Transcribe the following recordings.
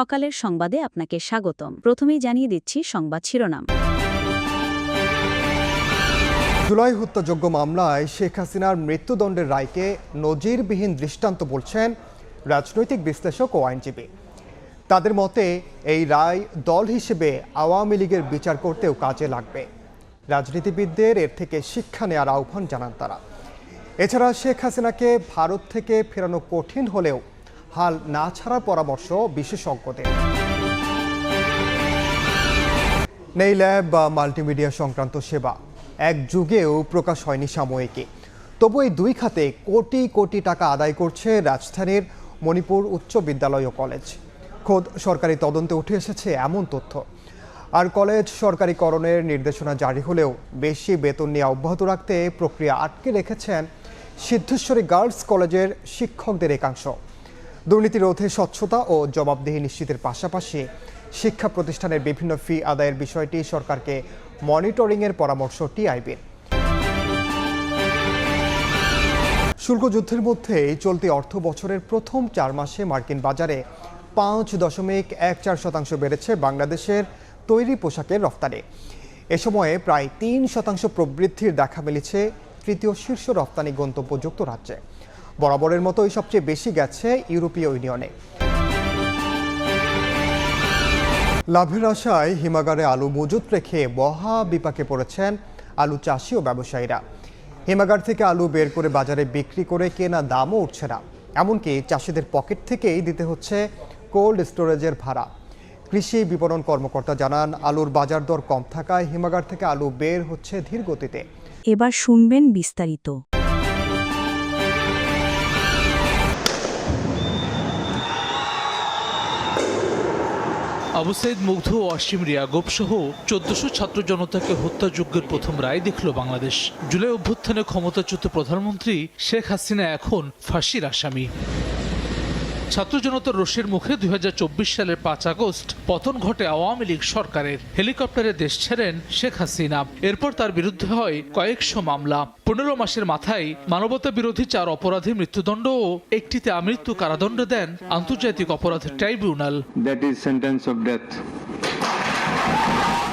সকালের সংবাদে আপনাকে স্বাগতম। প্রথমেই জানিয়ে দিচ্ছি সংবাদ শিরোনাম। জুলাই হত্যাযোগ্য মামলায় শেখ হাসিনার মৃত্যুদণ্ডের রায়কে নজিরবিহীন দৃষ্টান্ত বলছেন রাজনৈতিক বিশ্লেষক ও আইনজীবী। তাদের মতে, এই রায় দল হিসেবে আওয়ামী লীগের বিচার করতেও কাজে লাগবে। রাজনীতিবিদদের এর থেকে শিক্ষা নেওয়ার আহ্বান জানান তারা। এছাড়া শেখ হাসিনাকে ভারত থেকে ফেরানো কঠিন হলেও হাল না ছাড়ার পরামর্শ বিশেষজ্ঞদের। নেই ল্যাব বা মাল্টিমিডিয়া সংক্রান্ত সেবা। এক যুগেও প্রকাশ হয়নি সাময়িকী। তবু এই দুই খাতে কোটি কোটি টাকা আদায় করছে রাজধানীর মণিপুর উচ্চ বিদ্যালয় ও কলেজ। খোদ সরকারি তদন্তে উঠে এসেছে এমন তথ্য। আর কলেজ সরকারিকরণের নির্দেশনা জারি হলেও বেশি বেতন নিয়ে অব্যাহত রাখতে প্রক্রিয়া আটকে রেখেছেন সিদ্ধেশ্বরী গার্লস কলেজের শিক্ষকদের একাংশ। দুর্নীতি রোধে স্বচ্ছতা ও জবাবদিহি নিশ্চিতের পাশাপাশি শিক্ষা প্রতিষ্ঠানের বিভিন্ন ফি আদায়ের বিষয়টি সরকারকে মনিটরিংয়ের পরামর্শ টিআইবির। শুল্ক যুদ্ধের মধ্যেই চলতি অর্থ বছরের প্রথম চার মাসে মার্কিন বাজারে পাঁচ দশমিক এক চার শতাংশ বেড়েছে বাংলাদেশের তৈরি পোশাকের রফতানি। এ সময়ে প্রায় তিন শতাংশ প্রবৃদ্ধির দেখা মিলেছে তৃতীয় শীর্ষ রফতানি গন্তব্য যুক্তরাজ্যে বরাবরের মতোই সবচেয়ে বেশি গেছে ইউরোপীয় ইউনিয়নে। লাভের আশায় হিমাগারে আলু মজুত রেখে মহা বিপাকে পড়েছেন আলু চাষি ও ব্যবসায়ীরা। হিমাগার থেকে আলু বের করে বাজারে বিক্রি করে কেনা দামও উঠছে না। এমনকি চাষিদের পকেট থেকেই দিতে হচ্ছে কোল্ড স্টোরেজের ভাড়া। কৃষি বিপণন কর্মকর্তা জানান, আলুর বাজার দর কম থাকায় হিমাগার থেকে আলু বের হচ্ছে ধীর গতিতে এবার শুনবেন বিস্তারিত। আবু সাইদ মুগ্ধ ও অসীম রিয়াগোপ সহ চোদ্দশো ছাত্র জনতাকে হত্যাযজ্ঞের প্রথম রায় দেখল বাংলাদেশ। জুলাই অভ্যুত্থানে ক্ষমতাচ্যুত প্রধানমন্ত্রী শেখ হাসিনা এখন ফাঁসির আসামি। ছাত্র জনতার রোষের মুখে দুই হাজার চব্বিশ সালের পাঁচ আগস্ট পতন ঘটে আওয়ামী লীগ সরকারের। হেলিকপ্টারে দেশ ছেড়েন শেখ হাসিনা। এরপর তার বিরুদ্ধে হয় কয়েকশো মামলা। পনেরো মাসের মাথায় মানবতা বিরোধী চার অপরাধী মৃত্যুদণ্ড ও একটিতে আমৃত্যু কারাদণ্ড দেন আন্তর্জাতিক অপরাধ tribunal. That is sentence of death.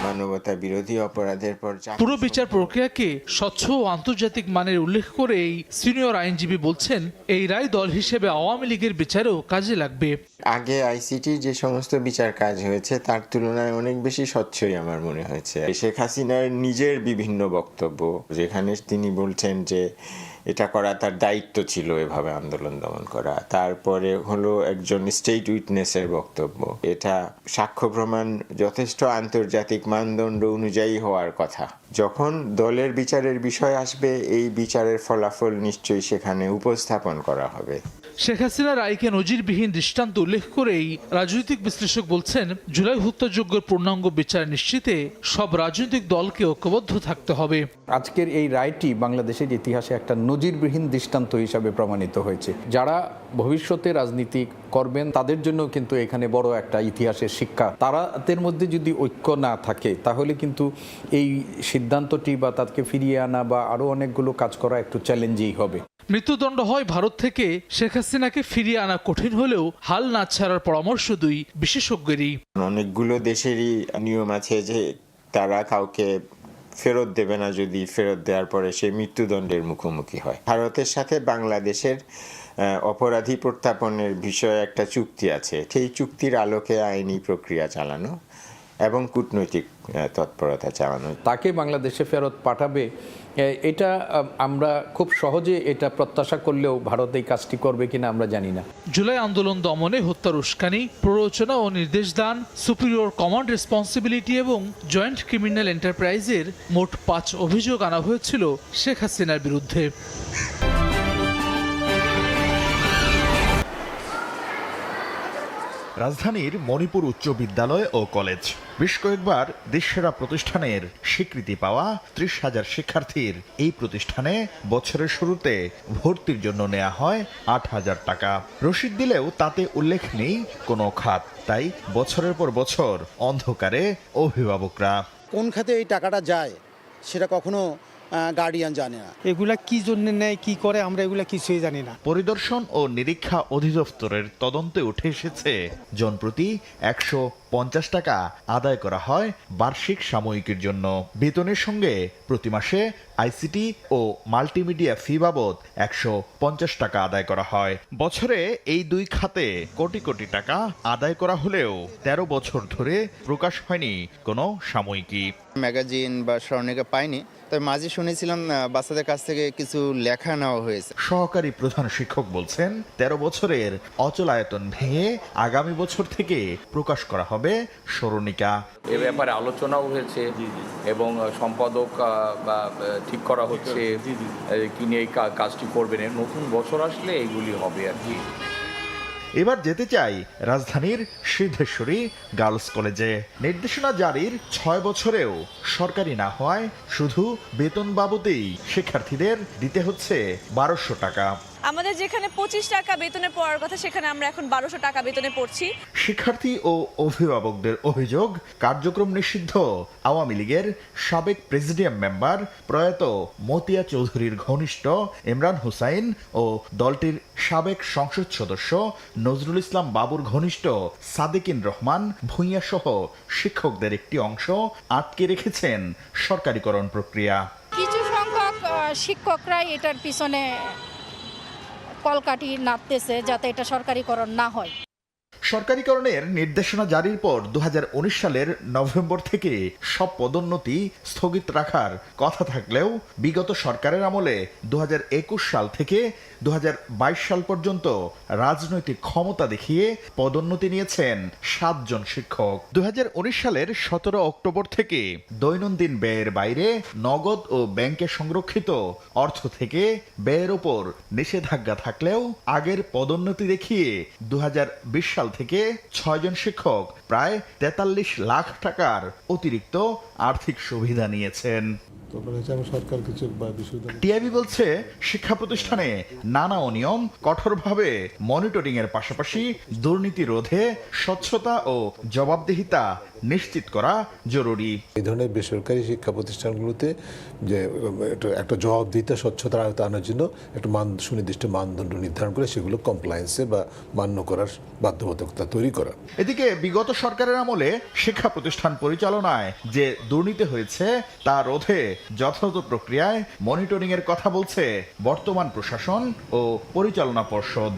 মানবতা বিরোধী অপরাধের পর পুরো বিচার প্রক্রিয়াকে স্বচ্ছ ও আন্তর্জাতিক মানের উল্লেখ করে এই সিনিয়র আইনজীবী বলছেন এই রায় দল হিসেবে আওয়ামী লীগের বিচারেও কাজে লাগবে। আগে আইসিটি যে সমস্ত বিচার কাজ হয়েছে তার তুলনায় অনেক বেশি স্বচ্ছই আমার মনে হয়েছে। শেখ হাসিনার নিজের বিভিন্ন বক্তব্য যেখানে তিনি বলছেন যে এটা করা তার দায়িত্ব ছিল এভাবে আন্দোলন দমন করা। তারপরে হলো একজন স্টেট উইটনেসের বক্তব্য। এটা সাক্ষ্য প্রমাণ যথেষ্ট আন্তর্জাতিক মানদণ্ড অনুযায়ী হওয়ার কথা। যখন দলের বিচারের বিষয় আসবে, এই বিচারের ফলাফল নিশ্চয়ই সেখানে উপস্থাপন করা হবে। শেখ হাসিনা রায়কে নজিরবিহীন দৃষ্টান্ত উল্লেখ করেই রাজনৈতিক বিশ্লেষক বলছেন, জুলাই হত্যাযোগ্যের পূর্ণাঙ্গ বিচার নিশ্চিতে সব রাজনৈতিক দলকে ঐক্যবদ্ধ থাকতে হবে। আজকের এই রায়টি বাংলাদেশের ইতিহাসে একটা নজিরবিহীন দৃষ্টান্ত হিসাবে প্রমাণিত হয়েছে। যারা ভবিষ্যতে রাজনীতি করবেন, তাদের জন্য কিন্তু এখানে বড় একটা ইতিহাসের শিক্ষা। তাদের মধ্যে যদি ঐক্য না থাকে, তাহলে কিন্তু এই সিদ্ধান্তটি বা তাকে ফিরিয়ে আনা বা আরও অনেকগুলো কাজ করা একটু চ্যালেঞ্জেই হবে। মৃত্যুদণ্ড হয় ভারত থেকে শেখ হাসিনাকে ফিরিয়ে আনা কঠিন হলেও হাল না ছাড়ার পরামর্শ দুই বিশেষজ্ঞেরই। অনেকগুলো দেশেরই নিয়ম আছে যে তারা কাউকে ফেরত দেবে না যদি ফেরত দেওয়ার পরে সে মৃত্যুদণ্ডের মুখোমুখি হয়। ভারতের সাথে বাংলাদেশের অপরাধী প্রত্যাপনের বিষয়ে একটা চুক্তি আছে। সেই চুক্তির আলোকে আইনি প্রক্রিয়া চালানো। এবং কূটনৈতিক তৎপরতা চালানো। তাকে বাংলাদেশে ফেরত পাঠাবে এটা আমরা খুব সহজে এটা প্রত্যাশা করলেও ভারত এই কাজটি করবে কিনা আমরা জানি না। জুলাই আন্দোলন দমনে হত্যার উস্কানি প্ররোচনা ও নির্দেশ দান সুপিরিয়র কমান্ড রেসপন্সিবিলিটি এবং জয়েন্ট ক্রিমিনাল এন্টারপ্রাইজের মোট পাঁচ অভিযোগ আনা হয়েছিল শেখ হাসিনার বিরুদ্ধে। রাজধানীর মণিপুর উচ্চ বিদ্যালয় ও কলেজ। বেশ কয়েকবার দেশসেরা প্রতিষ্ঠানের স্বীকৃতি পাওয়া ত্রিশ হাজার শিক্ষার্থীর এই প্রতিষ্ঠানে বছরের শুরুতে ভর্তির জন্য নেওয়া হয় আট হাজার টাকা। রসিদ দিলেও তাতে উল্লেখ নেই কোনো খাত, তাই বছরের পর বছর অন্ধকারে অভিভাবকরা কোন খাতে এই টাকাটা যায়, সেটা কখনো গার্ডিয়ান জানে না। এগুলা কি জন্য নেয় কি করে আমরা এগুলা কিছুই জানি না। পরিদর্শন ও নিরীক্ষা অধিদপ্তরের তদন্তে উঠে এসেছে জনপ্রতি একশো পঞ্চাশ টাকা আদায় করা হয় বার্ষিক সাময়িকীর জন্য। বেতনের সঙ্গে প্রতি মাসে আইসিটি ও মাল্টিমিডিয়া ফি বাবদ একশো পঞ্চাশ টাকা আদায় করা হয়। বছরে এই দুই খাতে কোটি কোটি টাকা আদায় করা হলেও তেরো বছর ধরে প্রকাশ হয়নি কোনো সাময়িকী। ম্যাগাজিন বা স্মরণিকা পাইনি তবে মাঝে শুনেছিলাম বাচ্চাদের কাছ থেকে কিছু লেখা নেওয়া হয়েছে। সহকারী প্রধান শিক্ষক বলছেন তেরো বছরের অচল আয়তন ভেঙে আগামী বছর থেকে প্রকাশ করা হবে স্মরণিকা। এ ব্যাপারে আলোচনাও হয়েছে এবং সম্পাদক বা ঠিক করা হচ্ছে কি নিয়ে এই কাজটি করবেন। নতুন বছর আসলে এইগুলি হবে আর কি। এবার যেতে চাই রাজধানীর সিদ্ধেশ্বরী গার্লস কলেজে। নির্দেশনা জারির ছয় বছরেও সরকারি না হওয়ায় শুধু বেতন বাবদেই শিক্ষার্থীদের দিতে হচ্ছে বারোশো টাকা। আমাদের যেখানে পঁচিশ টাকা বেতনে পড়ার কথা সেখানে আমরা এখন বারোশো টাকা বেতনে পড়ছি। শিক্ষার্থী ও অভিভাবকদের অভিযোগ কার্যক্রম নিষিদ্ধ। আওয়ামী লীগের সাবেক প্রেসিডিয়াম মেম্বার প্রয়াত মতিয়া চৌধুরীর ঘনিষ্ঠ ইমরান হুসাইন ও দলটির সাবেক সংসদ সদস্য নজরুল ইসলাম বাবুর ঘনিষ্ঠ সাদেকিন রহমান ভূঁইয়া সহ শিক্ষকদের একটি অংশ আটকে রেখেছেন সরকারিকরণ প্রক্রিয়া। কিছু সংখ্যক শিক্ষকরাই এটার পিছনে কলকাঠি নাড়তেছে যাতে এটা সরকারিকরণ না হয়। সরকারিকরণের নির্দেশনা জারির পর দু হাজার উনিশ সালের নভেম্বর থেকে সব পদোন্নতি স্থগিত রাখার কথা থাকলেও বিগত সরকারের আমলে দু সাল থেকে দু সাল পর্যন্ত রাজনৈতিক ক্ষমতা দেখিয়ে পদোন্নতি নিয়েছেন সাতজন শিক্ষক। দু হাজার উনিশ সালের সতেরো অক্টোবর থেকে দৈনন্দিন ব্যয়ের বাইরে নগদ ও ব্যাংকে সংরক্ষিত অর্থ থেকে ব্যয়ের ওপর নিষেধাজ্ঞা থাকলেও আগের পদোন্নতি দেখিয়ে দু হাজার বিশ সাল থেকে ছয়জন শিক্ষক প্রায় তেতাল্লিশ লাখ টাকার অতিরিক্ত আর্থিক সুবিধা নিয়েছেন। সরকার কিছু টিআইবি বলছে শিক্ষা প্রতিষ্ঠানে নানা অনিয়ম কঠোরভাবে মনিটরিং এর পাশাপাশি দুর্নীতি রোধে স্বচ্ছতা ও জবাবদিহিতা নিশ্চিত করা জরুরি। এই ধরনের বেসরকারি শিক্ষা প্রতিষ্ঠানগুলোতে যে একটা জবাবদিহিতা স্বচ্ছতার আয়তা আনার জন্য একটা মান সুনির্দিষ্ট মানদণ্ড নির্ধারণ করে সেগুলো কমপ্লায়েন্সে বা মান্য করার বাধ্যবাধকতা তৈরি করা। এদিকে বিগত সরকারের আমলে শিক্ষা প্রতিষ্ঠান পরিচালনায় যে দুর্নীতি হয়েছে, তা রোধে যথাযথ প্রক্রিয়ায় মনিটরিং এর কথা বলছে বর্তমান প্রশাসন ও পরিচালনা পর্ষদ।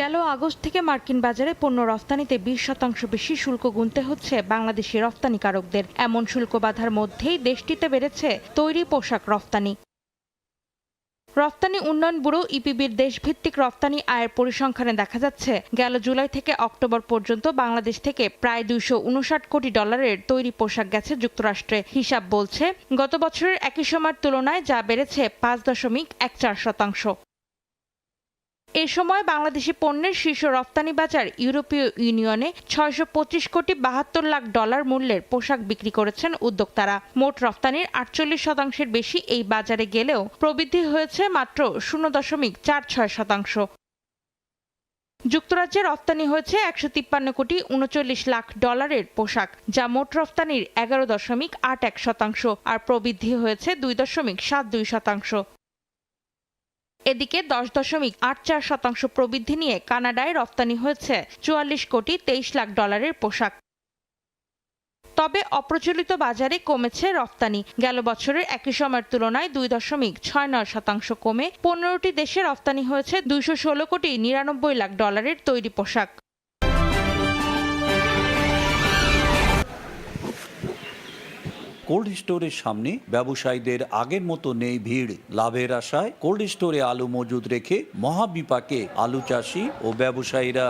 গেল আগস্ট থেকে মার্কিন বাজারে পণ্য রফতানিতে বিশ শতাংশ বেশি শুল্ক গুনতে হচ্ছে বাংলাদেশি রফতানিকারকদের। এমন শুল্ক বাধার মধ্যেই দেশটিতে বেড়েছে তৈরি পোশাক রফতানি। রফতানি উন্নয়ন ব্যুরো ইপিবির দেশভিত্তিক রপ্তানি আয়ের পরিসংখ্যানে দেখা যাচ্ছে, গেল জুলাই থেকে অক্টোবর পর্যন্ত বাংলাদেশ থেকে প্রায় দুইশো উনষাট কোটি ডলারের তৈরি পোশাক গেছে যুক্তরাষ্ট্রে। হিসাব বলছে, গত বছরের একই সময়ের তুলনায় যা বেড়েছে পাঁচ দশমিক এক চার শতাংশ। এ সময় বাংলাদেশি পণ্যের শীর্ষ রপ্তানি বাজার ইউরোপীয় ইউনিয়নে ছয়শো পঁচিশ কোটি বাহাত্তর লাখ ডলার মূল্যের পোশাক বিক্রি করেছেন উদ্যোক্তারা। মোট রপ্তানির আটচল্লিশ শতাংশের বেশি এই বাজারে গেলেও প্রবৃদ্ধি হয়েছে মাত্র শূন্য দশমিক চার ছয় শতাংশ। যুক্তরাজ্যে রপ্তানি হয়েছে একশো তিপ্পান্ন কোটি উনচল্লিশ লাখ ডলারের পোশাক, যা মোট রপ্তানির এগারো দশমিক আট এক শতাংশ, আর প্রবৃদ্ধি হয়েছে দুই দশমিক সাত দুই শতাংশ। এদিকে দশ দশমিক আট চার শতাংশ প্রবৃদ্ধি নিয়ে কানাডায় রপ্তানি হয়েছে চুয়াল্লিশ কোটি তেইশ লাখ ডলারের পোশাক। তবে অপ্রচলিত বাজারে কমেছে রপ্তানি। গেল বছরের একই সময়ের তুলনায় দুই দশমিক ছয় নয় শতাংশ কমে পনেরোটি দেশে রপ্তানি হয়েছে দুইশো ষোলো কোটি নিরানব্বই লাখ ডলারের তৈরি পোশাক। কোল্ড স্টোরের সামনে ব্যবসায়ীদের আগের মতো নেই ভিড়। লাভের আশায় কোল্ড স্টোরে আলু মজুদ রেখে মহাবিপাকে আলু চাষি ও ব্যবসায়ীরা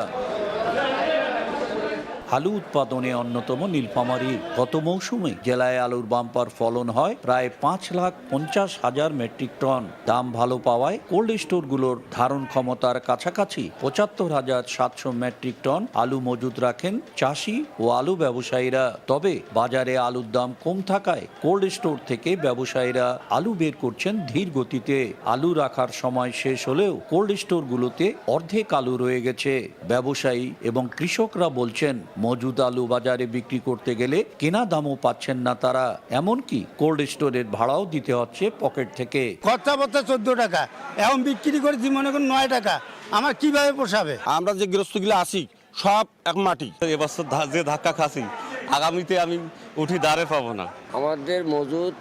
আলু উৎপাদনে অন্যতম নীলফামারী। গত মৌসুমে জেলায় আলুর বাম্পার ফলন হয় প্রায় পাঁচ লাখ পঞ্চাশ হাজার মেট্রিক টন। দাম ভালো পাওয়ায় কোল্ড স্টোরগুলোর ধারণ ক্ষমতার কাছাকাছি পঁচাত্তর হাজার সাতশো মেট্রিক টন আলু মজুদ রাখেন চাষি ও আলু ব্যবসায়ীরা। তবে বাজারে আলুর দাম কম থাকায় কোল্ড স্টোর থেকে ব্যবসায়ীরা আলু বের করছেন ধীর গতিতে। আলু রাখার সময় শেষ হলেও কোল্ড স্টোরগুলোতে অর্ধেক আলু রয়ে গেছে। ব্যবসায়ী এবং কৃষকরা বলছেন মজুদ আলু বাজারে বিক্রি করতে গেলে কেনা দামও পাচ্ছেন না তারা। এমনকি কোল্ড স্টোরের ভাড়াও দিতে হচ্ছে পকেট থেকে। কথাবার্তা চোদ্দ টাকা এখন বিক্রি করেছি মনে করুন নয় টাকা। আমার কীভাবে পোষাবে? আমরা যে গৃহস্থগুলো আসি সব এক মাটি। এবছর ধা- যে ধাক্কা খাসি আগামীতে আমি উঠি দাঁড়ে পাবো না। আমাদের মজুদ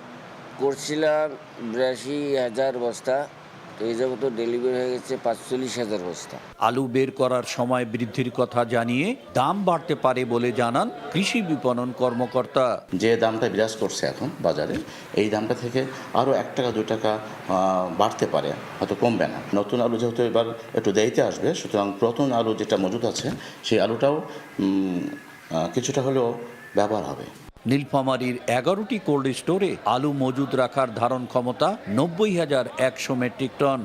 করছিলাম বিরাশি হাজার বস্তা তো এই জগৎ ডেলিভারি হয়ে গেছে পাঁচচল্লিশ হাজার বস্তা। আলু বের করার সময় বৃদ্ধির কথা জানিয়ে দাম বাড়তে পারে বলে জানান কৃষি বিপণন কর্মকর্তা। যে দামটা বিরাজ করছে এখন বাজারে এই দামটা থেকে আরও এক টাকা দু টাকা বাড়তে পারে হয়তো কমবে না। নতুন আলু যেহেতু এবার একটু দেরিতে আসবে সুতরাং প্রথম আলু যেটা মজুদ আছে সেই আলুটাও কিছুটা হলেও ব্যবহার হবে। নীলফামারীর এগারোটি কোল্ড স্টোরে আলু মজুদ রাখার ধারণ ক্ষমতা নব্বই হাজার একশো মেট্রিক টন।